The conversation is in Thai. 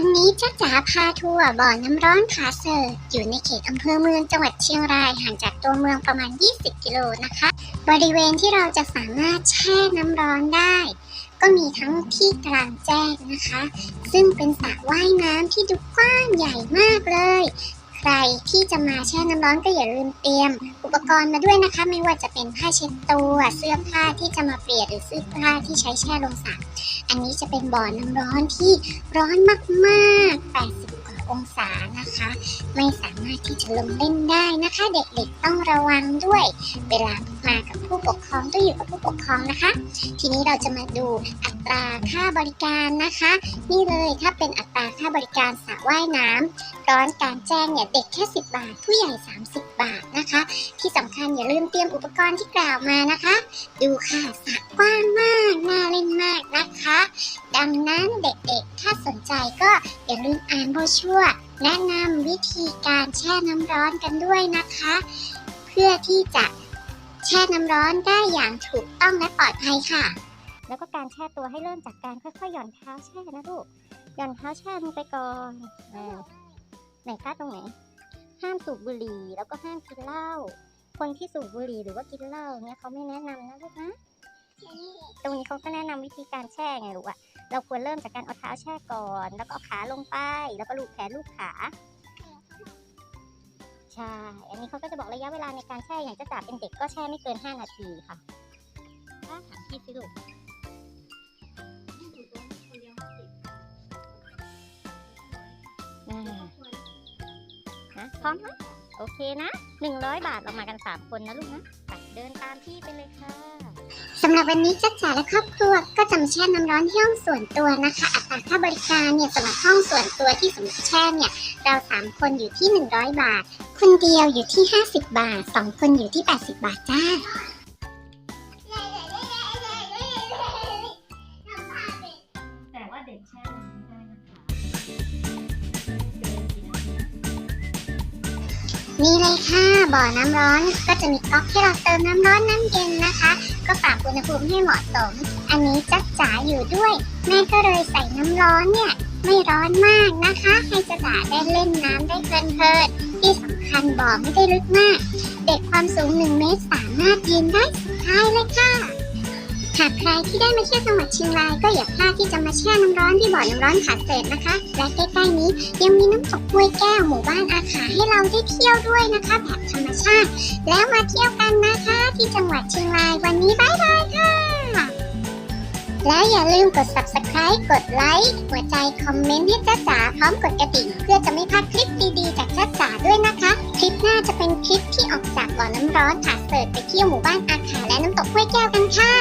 วันนี้จ้าจ๋าพาทัวร์บ่อน้ำร้อนผาเสิร์อยู่ในเขตอำเภอเมืองจังหวัดเชียงรายห่างจากตัวเมืองประมาณ 20 กิโลนะคะ บริเวณที่เราจะสามารถแช่น้ำร้อนได้ ก็มีทั้งที่กลางแจ้งนะคะ ซึ่งเป็นสระว่ายน้ำที่ดูกว้างใหญ่มากเลย รที่จะมาแช่น้ำร้อนก็อย่าลืมเตรียม อุปกรณ์มาด้วยนะคะ ไม่ว่าจะเป็นผ้าเช็ดตัวเสื้อผ้าที่จะมาเปลี่ยนหรือเสื้อผ้าที่ใช้แช่ลงสระอันนี้จะเป็นบ่อน้ำร้อนที่ร้อนมากๆ 80 กว่าองศานะคะ ไม่สามารถที่จะลงเล่นได้นะคะ เด็กๆต้องระวังด้วย เวลามากับผู้ปกครองต้องอยู่กับผู้ปกครองนะคะ ทีนี้เราจะมาดูอั ตราค่าบริการนะคะ นี่เลยถ้าเป็นอัตราค่าบริการสระว่ายน้ำร้อนการแจ้งเนี่ยเด็กแค่ 10 บาท ผู้ใหญ่ 30 บาทนะคะ ที่สำคัญอย่าลืมเตรียมอุปกรณ์ที่กล่าวมานะคะ ดูค่ะสระกว้างมากน่าเล่นมากนะคะ ดังนั้นเด็กๆ ถ้าสนใจก็อย่าลืมอ่านโบชัวแนะนำวิธีการแช่น้ำร้อนกันด้วยนะคะ เพื่อที่จะแช่น้ำร้อนได้อย่างถูกต้องและปลอดภัยค่ะ แล้วก็การแช่ตัวให้เริ่มจากการค่อยๆ หย่อนเท้าแช่นะลูก หย่อนเท้าแช่ลงไปก่อนอ่าไหนคะตรงไหน ห้ามสูบบุหรี่แล้วก็ห้ามกินเหล้า คนที่สูบบุหรี่หรือว่ากินเหล้าเนี่ยเขาไม่แนะนำนะลูกนะ ตรงนี้เขาก็แนะนำวิธีการแช่ไงลูกอะเราควรเริ่มจากการเอาเท้าแช่ก่อน แล้วก็เอาขาลงไป แล้วก็ลูบแขนลูบขา ใช่ อันนี้เขาก็จะบอกระยะเวลาในการแช่อย่างจะจับเป็นเด็กก็แช่ไม่เกิน 5 นาทีค่ะถ้าถามพี่สิลูก ฮะพร้อมไหมโอเคนะ100บาทเรามากัน3คนนะลูกนะไปเดินตามพี่ไปเลยค่ะสำหรับวันนี้จัดจ๋าและครอบครัวก็จะมาแช่น้ำร้อนที่ห้องส่วนตัวนะคะอัตราค่าบริการเนี่ยสำหรับห้องส่วนตัวที่สำหรับแช่เนี่ยเราสามคนอยู่ที่ 100 บาท คนเดียวอยู่ที่ 50 บาทสองคนอยู่ที่ 80 บาทจ้าแต่ว่าเด็กแช่น้ำไม่ได้นะคะ นี่เลยค่ะบ่อน้ำร้อนก็จะมีก๊อกให้เราเติมน้ำร้อนน้ำเย็นนะคะ ก็ปรับอุณหภูมิให้เหมาะสม อันนี้จัดจ๋าอยู่ด้วย แม่ก็เลยใส่น้ำร้อนเนี่ยไม่ร้อนมากนะคะ ให้จัดจ๋าได้เล่นน้ำได้เพลินๆที่สำคัญบ่อไม่ได้ลึกมาก เด็กความสูง1เมตรสามารถยืนได้สุดท้ายเลยค่ะ หากใครที่ได้มาเที่ยวจังหวัดเชียงรายก็อย่าพลาดที่จะมาแช่น้ำร้อนที่บ่อน้ำร้อนขาเศษนะคะ และใกล้ๆนี้ยังมีน้ำตกห้วยแก้วหมู่บ้านอาขาให้เราได้เที่ยวด้วยนะคะ แบบธรรมชาติ แล้วมาเที่ยวกันนะคะ ที่จังหวัดเชียงรายวันนี้บายบายค่ะและอย่าลืมกด subscribe กดไลค์หัวใจคอมเมนต์ให้จ้าจ๋าพร้อมกดกระดิ่งเพื่อจะไม่พลาดคลิปดีๆจากจ้าจ๋าด้วยนะคะ คลิปหน้าจะเป็นคลิปที่ออกจากบ่อน้ำร้อนขาเสิร์ฟไปเที่ยวหมู่บ้านอาขาและน้ำตกห้วยแก้วกันค่ะ